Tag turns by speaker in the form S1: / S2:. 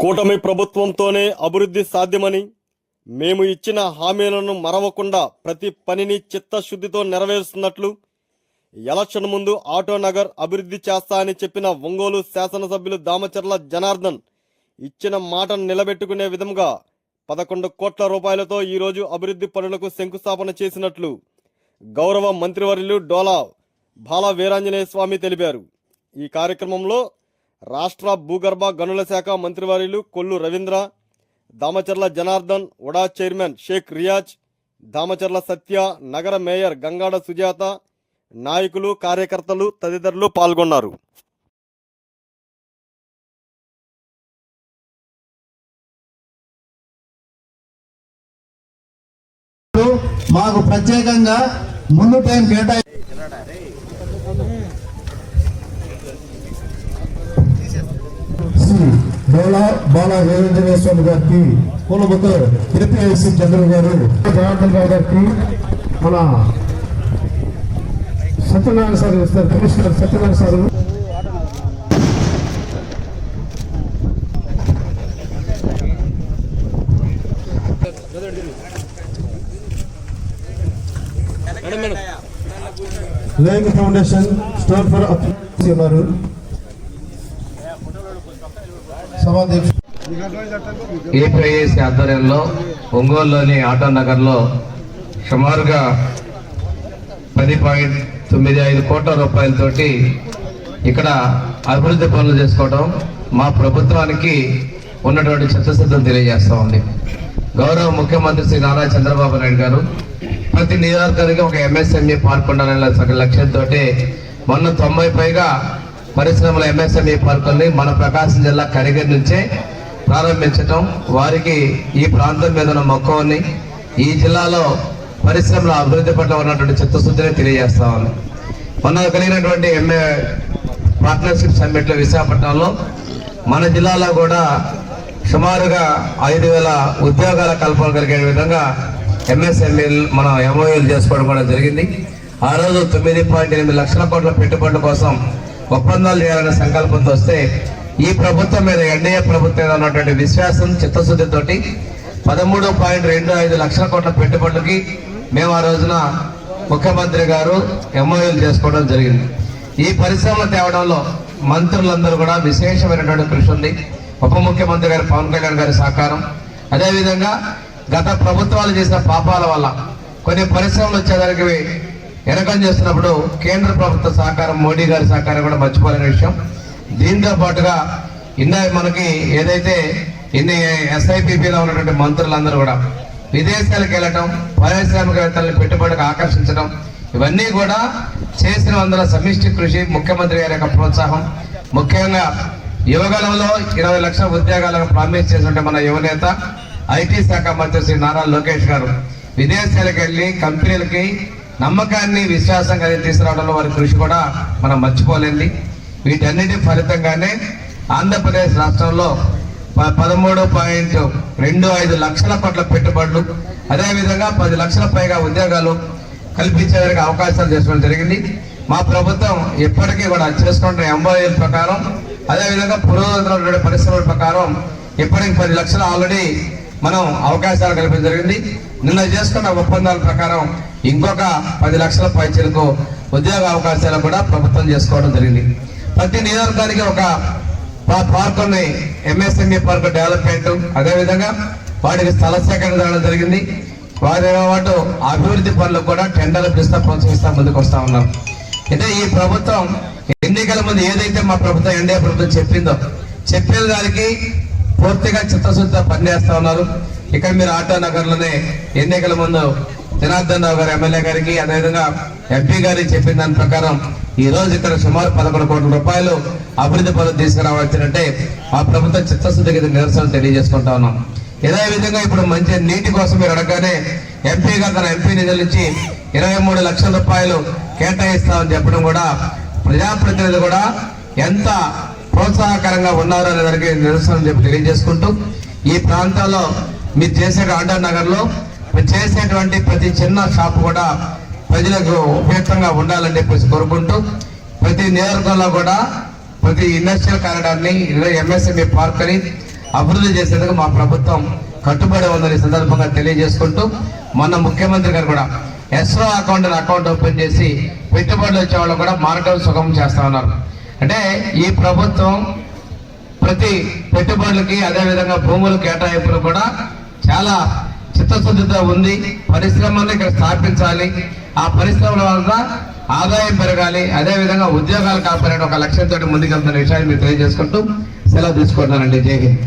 S1: కూటమి ప్రభుత్వంతోనే అభివృద్ధి సాధ్యమని మేము ఇచ్చిన హామీలను మరవకుండా ప్రతి పనిని చిత్తశుద్ధితో నెరవేరుస్తున్నట్లు ఎలక్షన్ ముందు ఆటో నగర్ అభివృద్ధి చేస్తా అని చెప్పిన ఒంగోలు శాసనసభ్యులు దామచర్ల జనార్దన్ ఇచ్చిన మాటను నిలబెట్టుకునే విధంగా పదకొండు కోట్ల రూపాయలతో ఈరోజు అభివృద్ధి పనులకు శంకుస్థాపన చేసినట్లు గౌరవ మంత్రివర్యులు డోలా బాల వీరాంజనేయ స్వామి తెలిపారు. ఈ కార్యక్రమంలో రాష్ట్ర భూగర్భ గనుల శాఖ మంత్రివర్యులు కొల్లు రవీంద్ర దామచర్ల జనార్దన్ ఉడా చైర్మన్ షేక్ రియాజ్ దామచర్ల సత్య నగర మేయర్ గంగాడ సుజాత నాయకులు కార్యకర్తలు తదితరులు పాల్గొన్నారు.
S2: మాకు ప్రత్యేకంగా ముందు టైం కేటాయి శ్రీ డోలా బాల వీరేంద్ర స్వామి గారికి పూలబొక్క తిరుపతి చంద్ర గారు జనార్దన్ రావు గారికి మన సత్యనారాయణ సార్ ఇస్తారు commissioner Satyanarayana sir. Laying foundation stone for ఉన్నారు. సభాధ్యక్షుడు
S3: ఆధ్వర్యంలో ఒంగోలులోని ఆటో నగర్లో సుమారుగా పది పాయింట్ తొమ్మిది ఐదు కోట్ల రూపాయలతోటి ఇక్కడ అభివృద్ధి పనులు చేసుకోవడం మా ప్రభుత్వానికి ఉన్నటువంటి చిత్తశుద్ధం తెలియజేస్తా ఉంది. గౌరవ ముఖ్యమంత్రి శ్రీ నారా చంద్రబాబు నాయుడు గారు ప్రతి నియోజకవర్గానికి ఒక ఎంఎస్ఎంఈ పార్క్ ఉండాలనే లక్ష్యంతో మొన్న తొంభై పైగా పరిశ్రమల ఎంఎస్ఎంఈ పార్కుల్ని మన ప్రకాశం జిల్లా కరిగర్ నుంచే ప్రారంభించటం. వారికి ఈ ప్రాంతం మీద ఉన్న మక్కువని ఈ జిల్లాలో పరిశ్రమల అభివృద్ధి పట్ల ఉన్నటువంటి చిత్తశుద్ధిని తెలియజేస్తా ఉంది మొన్న కలిగినటువంటి ఎంఏ పార్ట్నర్షిప్ సమ్మిట్లో విశాఖపట్నంలో మన జిల్లాలో కూడా సుమారుగా ఐదు వేల ఉద్యోగాల కల్పన కలిగే విధంగా ఎంఎస్ఎంఈలు మనం ఎంఓఏలు చేసుకోవడం కూడా జరిగింది. ఆ రోజు తొమ్మిది పాయింట్ ఎనిమిది లక్షల కోట్ల పెట్టుబడుల కోసం ఒప్పందాలు చేయాలనే సంకల్పంతో వస్తే ఈ ప్రభుత్వం మీద ఎన్డీఏ ప్రభుత్వం మీద ఉన్నటువంటి విశ్వాసం చిత్తశుద్ధితోటి పదమూడు పాయింట్ రెండు ఐదు లక్షల కోట్ల పెట్టుబడులకి మేము ఆ రోజున ముఖ్యమంత్రి గారు ఎంఓఏలు చేసుకోవడం జరిగింది. ఈ పరిశ్రమలు తేవడంలో మంత్రులందరూ కూడా విశేషమైనటువంటి కృషి ఉంది. ఉప ముఖ్యమంత్రి గారు పవన్ కళ్యాణ్ గారి సహకారం. అదేవిధంగా గత ప్రభుత్వాలు చేసిన పాపాల వల్ల కొన్ని పరిశ్రమలు వచ్చేదానికి ఎన్నికలు చేస్తున్నప్పుడు కేంద్ర ప్రభుత్వ సహకారం మోడీ గారి సహకారం కూడా మర్చిపోలేని విషయం. దీంతో పాటుగా ఇందా మనకి ఏదైతే ఇన్ని ఎస్ఐపిపిలో ఉన్నటువంటి మంత్రులందరూ కూడా విదేశాలకు వెళ్ళటం పారిశ్రామికవేత్తలను పెట్టుబడికి ఆకర్షించడం ఇవన్నీ కూడా చేసిన వందల సమిష్టి కృషి ముఖ్యమంత్రి గారి యొక్క ప్రోత్సాహం. ముఖ్యంగా యువగలంలో ఇరవై లక్షల ఉద్యోగాలను ప్రామిస్ చేసినట్టు మన యువనేత ఐటీ శాఖ మంత్రి శ్రీ నారా లోకేష్ గారు విదేశాలకు వెళ్ళి కంపెనీలకి నమ్మకాన్ని విశ్వాసంగా తీసుకురావడంలో వారి కృషి కూడా మనం మర్చిపోలేంది వీటన్నిటి ఫలితంగానే ఆంధ్రప్రదేశ్ రాష్ట్రంలో పదమూడు పాయింట్ రెండు ఐదు లక్షల పట్ల పెట్టుబడులు అదేవిధంగా పది లక్షల పైగా ఉద్యోగాలు కల్పించేందుకు అవకాశాలు చేసుకోవడం జరిగింది. మా ప్రభుత్వం ఎప్పటికీ కూడా చేసుకుంటున్న ఎంఓఏల ప్రకారం అదేవిధంగా పురోగతిలో పరిశ్రమల ప్రకారం ఇప్పటికి పది లక్షలు ఆల్రెడీ మనం అవకాశాలు కల్పించడం జరిగింది. నిన్న చేసుకున్న ఒప్పందాల ప్రకారం ఇంకొక పది లక్షల పైచలకు ఉద్యోగ అవకాశాలు కూడా ప్రభుత్వం చేసుకోవడం జరిగింది. ప్రతి నియోజకవర్గానికి ఒక పా- పార్కుని ఎంఎస్ఎంఈ పార్క్ డెవలప్మెంట్ అదేవిధంగా వాటికి స్థల సేకరణ జరగడం జరిగింది. వారితో పాటు అభివృద్ధి పనులకు కూడా టెండర్లు పిలుస్తా ప్రోత్సహిస్తా ముందుకు వస్తా ఉన్నాం. అయితే ఈ ప్రభుత్వం ఎన్నికల ముందు ఏదైతే మా ప్రభుత్వం ఎన్డీఏ ప్రభుత్వం చెప్పిందో చెప్పిన దానికి పూర్తిగా చిత్తశుద్ధితో పనిచేస్తా ఉన్నారు. ఇక్కడ మీరు ఆటో నగర్లోనే ఎన్నికల ముందు జనార్దన్ రావు గారు ఎమ్మెల్యే గారికి అదేవిధంగా ఎంపీ గారికి చెప్పిన దాని ప్రకారం ఈ రోజు ఇక్కడ సుమారు పదకొండు కోట్ల రూపాయలు అభివృద్ధి పనులు తీసుకురావచ్చారంటే ఆ ప్రభుత్వం చిత్తశుద్ధికి ఇది నిరసన తెలియజేసుకుంటా ఉన్నాం. ఇదే విధంగా ఇప్పుడు మంచి నీటి కోసం మీరు అడగగానే ఎంపీ గారు తన ఎంపీ నిధుల నుంచి ఇరవై మూడు లక్షల రూపాయలు కేటాయిస్తామని చెప్పడం కూడా ప్రజాప్రతినిధులు కూడా ఎంత ప్రోత్సాహకరంగా ఉన్నారు అనే దానికి నిరసన చెప్పి తెలియజేసుకుంటూ ఈ ప్రాంతాల్లో మీరు చేసే ఆండా నగర్లో చేసేటువంటి ప్రతి చిన్న షాప్ కూడా ప్రజలకు ఉపయుక్తంగా ఉండాలని చెప్పేసి కోరుకుంటూ ప్రతి నియోజకవర్గంలో కూడా ప్రతి ఇండస్ట్రియల్ కారిడార్ని ఎంఎస్ఎంఈ పార్క్ అని అభివృద్ధి చేసేందుకు మా ప్రభుత్వం కట్టుబడి ఉందని సందర్భంగా తెలియజేసుకుంటూ మొన్న ముఖ్యమంత్రి గారు కూడా ఎస్రో అకౌంట్ అకౌంట్ ఓపెన్ చేసి పెట్టుబడులు వచ్చే వాళ్ళు కూడా మార్గం సుఖం చేస్తా ఉన్నారు. అంటే ఈ ప్రభుత్వం ప్రతి పెట్టుబడులకి అదేవిధంగా భూములు కేటాయింపులు కూడా చాలా చిత్తశుద్ధితో ఉంది. పరిశ్రమలు ఇక్కడ స్థాపించాలి. ఆ పరిశ్రమల వల్ల ఆదాయం పెరగాలి. అదేవిధంగా ఉద్యోగాలు కాపాడే ఒక లక్ష్యంతో ముందుకెళ్తున్న విషయాన్ని మీరు తెలియజేసుకుంటూ సెలవు తీసుకుంటున్నానండి. జై